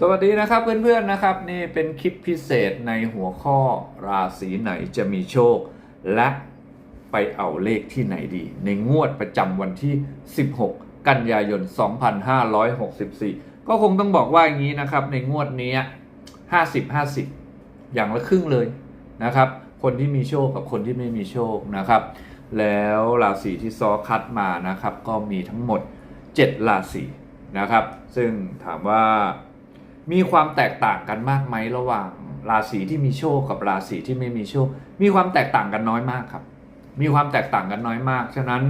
สวัสดีนะครับเพื่อนๆนะครับนี่เป็นคลิปพิเศษในหัวข้อราศีไหนจะมีโชค และไปเอาเลขที่ไหนดี ในงวดประจำวันที่ 16 กันยายน 2564 ก็คงต้องบอกว่าอย่างนี้นะครับ ในงวดนี้ 50 50 อย่างละครึ่งเลยนะครับ คนที่มีโชคกับคนที่ไม่มีโชคนะครับ แล้วราศีที่ซอคัดมานะครับ ก็มีทั้งหมด 7 ราศีนะครับ ซึ่งถามว่า มีความแตกต่างกันมากไหมระหว่างราศีที่มีโชคกับราศีที่ไม่มีโชค มีความแตกต่างกันน้อยมากครับ มีความแตกต่างกันน้อยมาก ฉะนั้น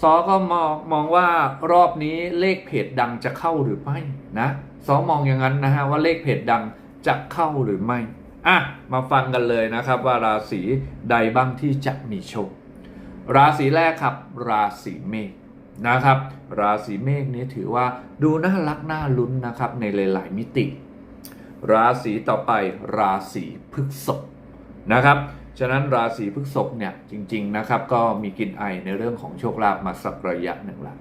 ซอก็มองมองว่ารอบนี้เลขเพจดังจะเข้าหรือไม่นะซอมองอย่างนั้นนะฮะว่าเลขเพจดังจะเข้าหรือไม่อะมาฟังกันเลยนะครับว่าราศีใดบ้างที่จะมีโชค ราศีแรกครับ ราศีเมษ นะครับ ราศีเมษนี้ถือว่าดูน่ารักน่าลุ้นนะครับในหลาย ๆ มิติ ราศีต่อไปราศีพฤษภนะครับฉะนั้นราศีพฤษภเนี่ยจริง ๆ นะครับก็มีกินไอในเรื่องของโชคลาภมาสักระยะหนึ่งละ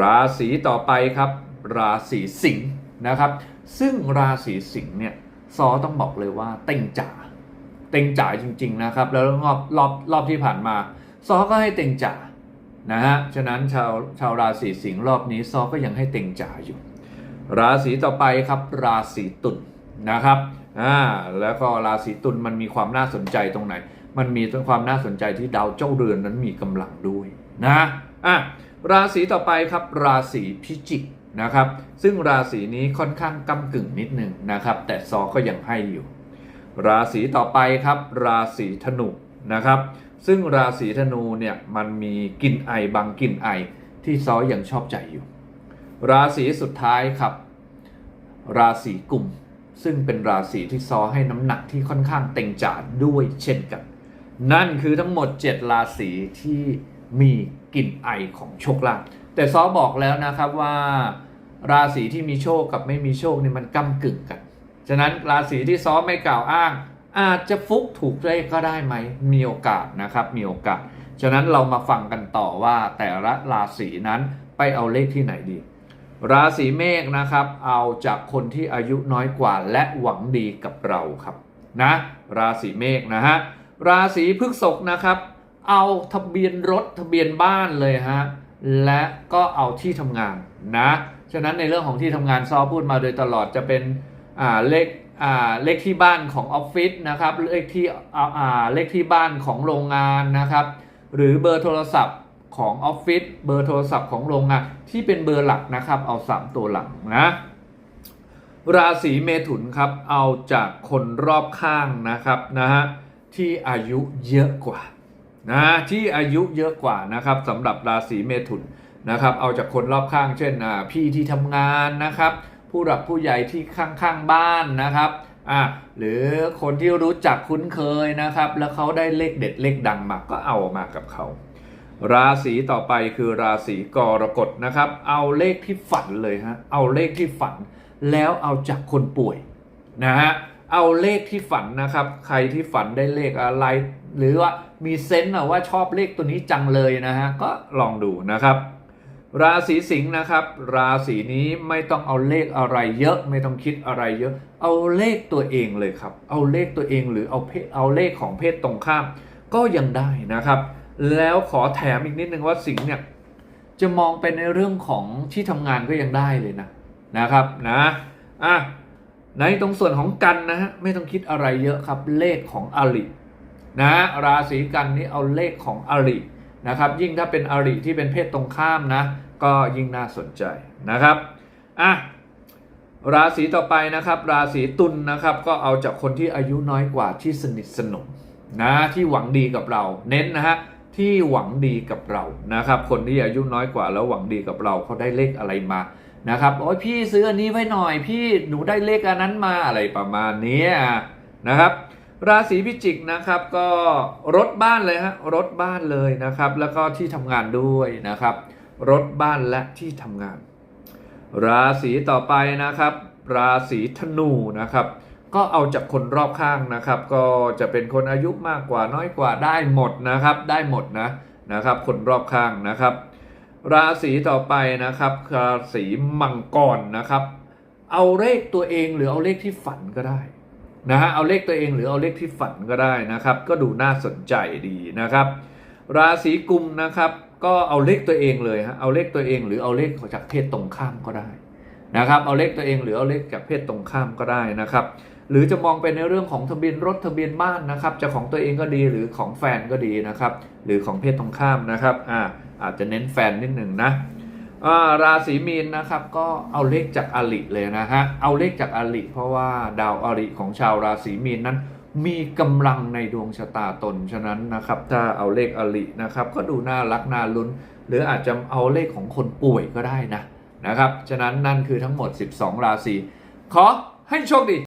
ราศีต่อไปครับ ราศีสิงห์นะครับ ซึ่งราศีสิงห์เนี่ยซอต้องบอกเลยว่าเต็งจ๋าเต็งจ๋าจริง ๆ นะครับ แล้วรอบรอบรอบที่ผ่านมา ซอก็ให้เต็งจ๋า นะฮะ ฉะนั้นชาวชาวราศีสิงห์รอบนี้ซอก็ยังให้เต็งจ๋าอยู่ ราศีต่อไปครับราศีตุลนะครับอ่าแล้วก็ราศีตุลมันมีความน่าสนใจตรงไหน มันมีตรงความน่าสนใจที่ดาวเจ้าเรือนนั้นมีกำลังด้วยนะอะราศีต่อไปครับราศีพิจิกนะครับ ซึ่งราศีนี้ค่อนข้างกำกึ่งนิดหนึ่งนะครับ แต่ซอก็ยังให้อยู่ ราศีต่อไปครับ ราศีธนูนะครับ ซึ่งราศีธนูเนี่ยมันมีกลิ่นไอบางกลิ่นไอที่ซอยังชอบใจอยู่ ราศีสุดท้ายครับ ราศีกุม ซึ่งเป็นราศีที่ซอให้น้ำหนักที่ค่อนข้างเต็งจาดด้วยเช่นกัน นั่นคือทั้งหมด 7 ราศีที่มีกลิ่นไอของโชคลาภแต่ซอบอกแล้วนะครับว่า ราศีที่มีโชคกับไม่มีโชคนี่มันก้ากึ่งกัน ฉะนั้นราศีที่ซอไม่กล่าวอ้าง อาจจะฟุกถูกเลขก็ได้ไหม มีโอกาสนะครับ มีโอกาส ฉะนั้นเรามาฟังกันต่อว่าแต่ละราศีนั้นไปเอาเลขที่ไหนดี ราศีเมษนะครับ เอาจากคนที่อายุน้อยกว่าและหวังดีกับเราครับนะ ราศีเมษนะฮะ ราศีพฤษภนะครับ เอาทะเบียนรถทะเบียนบ้านเลยฮะ และก็เอาที่ทำงานนะ ฉะนั้นในเรื่องของที่ทำงานซอพูดมาโดยตลอดจะเป็นเลข เลขที่บ้านของออฟฟิศนะครับเลขที่เลขที่บ้านของโรงงานนะครับ หรือเบอร์โทรศัพท์ของออฟฟิศเบอร์โทรศัพท์ของโรงงานที่เป็นเบอร์หลักนะครับเอา 3 ตัวหลังนะราศีเมถุนครับเอาจากคนรอบข้างนะครับนะฮะที่อายุเยอะกว่านะที่อายุเยอะกว่านะครับสำหรับราศีเมถุนนะครับ เอาจากคนรอบข้างเช่นพี่ที่ทำงานนะครับ ผู้หลักผู้ใหญ่ที่ข้างๆบ้านนะครับอ่าหรือคนที่รู้จักคุ้นเคยนะครับ แล้วเขาได้เลขเด็ดเลขดังมาก็เอามากับเขา ราศีต่อไปคือราศีกรกฎนะครับ เอาเลขที่ฝันเลยฮะเอาเลขที่ฝัน แล้วเอาจากคนป่วยนะฮะเอาเลขที่ฝันนะครับ ใครที่ฝันได้เลขอะไร หรือว่ามีเซนต์ว่าชอบเลขตัวนี้จังเลยนะฮะก็ลองดูนะครับ ราศีสิงห์นะครับ ราศีนี้ไม่ต้องเอาเลขอะไรเยอะไม่ต้องคิดอะไรเยอะ เอาเลขตัวเองเลยครับ เอาเลขตัวเองหรือเอาเพศเอาเลขของเพศตรงข้าม ก็ยังได้นะครับ แล้วขอแถมอีกนิดนึงว่าสิงห์เนี่ยจะมองไปในเรื่องของที่ทำงานก็ยังได้เลยนะนะครับนะอะในตรงส่วนของกันนะฮะไม่ต้องคิดอะไรเยอะครับเลขของอรินะราศีกันนี้เอาเลขของอริ นะครับยิ่งถ้าเป็นอริที่เป็นเพศตรงข้ามนะก็ยิ่งน่าสนใจนะครับอะราศีต่อไปนะครับราศีตุลนนะครับก็เอาจากคนที่อายุน้อยกว่าที่สนิทสนมนะที่หวังดีกับเราเน้นนะฮะที่หวังดีกับเรานะครับคนที่อายุน้อยกว่าแล้วหวังดีกับเราเขาได้เลขอะไรมานะครับโอ้ยพี่ซื้ออันนี้ไว้หน่อยพี่หนูได้เลขอันนั้นมาอะไรประมาณนี้นะครับ ราศีพิจิกนะครับก็รถบ้านเลยฮะรถบ้านเลยนะครับ แล้วก็ที่ทำงานด้วยนะครับ รถบ้านและที่ทำงาน ราศีต่อไปนะครับ ราศีธนูนะครับ ก็เอาจากคนรอบข้างนะครับ ก็จะเป็นคนอายุมากกว่าน้อยกว่าได้หมดนะครับ ได้หมดนะนะครับ คนรอบข้างนะครับ ราศีต่อไปนะครับ ราศีมังกรนะครับ เอาเลขตัวเองหรือเอาเลขที่ฝันก็ได้ นะฮะเอาเลขตัวเองหรือเอาเลขที่ฝันก็ได้นะครับ ก็ดูน่าสนใจดีนะครับ ราศีกุมนะครับก็เอาเลขตัวเองเลยฮะเอาเลขตัวเองหรือเอาเลขจากเพศตรงข้ามก็ได้นะครับเอาเลขตัวเองหรือเอาเลขจากเพศตรงข้ามก็ได้นะครับ หรือจะมองไปในเรื่องของทะเบียนรถทะเบียนบ้านนะครับจะของตัวเองก็ดีหรือของแฟนก็ดีนะครับ หรือของเพศตรงข้ามนะครับอ่าอาจจะเน้นแฟนนิดหนึ่งนะ ราศีมีนนะครับก็เอาเลขจากอลิเลยนะฮะเอาเลขจากอลิเพราะว่าดาวอริของชาวราศีมีนนั้น มีกำลังในดวงชะตาตนฉะนั้นนะครับถ้าเอาเลขอลินะครับก็ดูน่ารักน่าลุ้น หรืออาจจะเอาเลขของคนป่วยก็ได้นะนะครับฉะนั้นนั่นคือทั้งหมด 12 ราศีขอให้โชคดี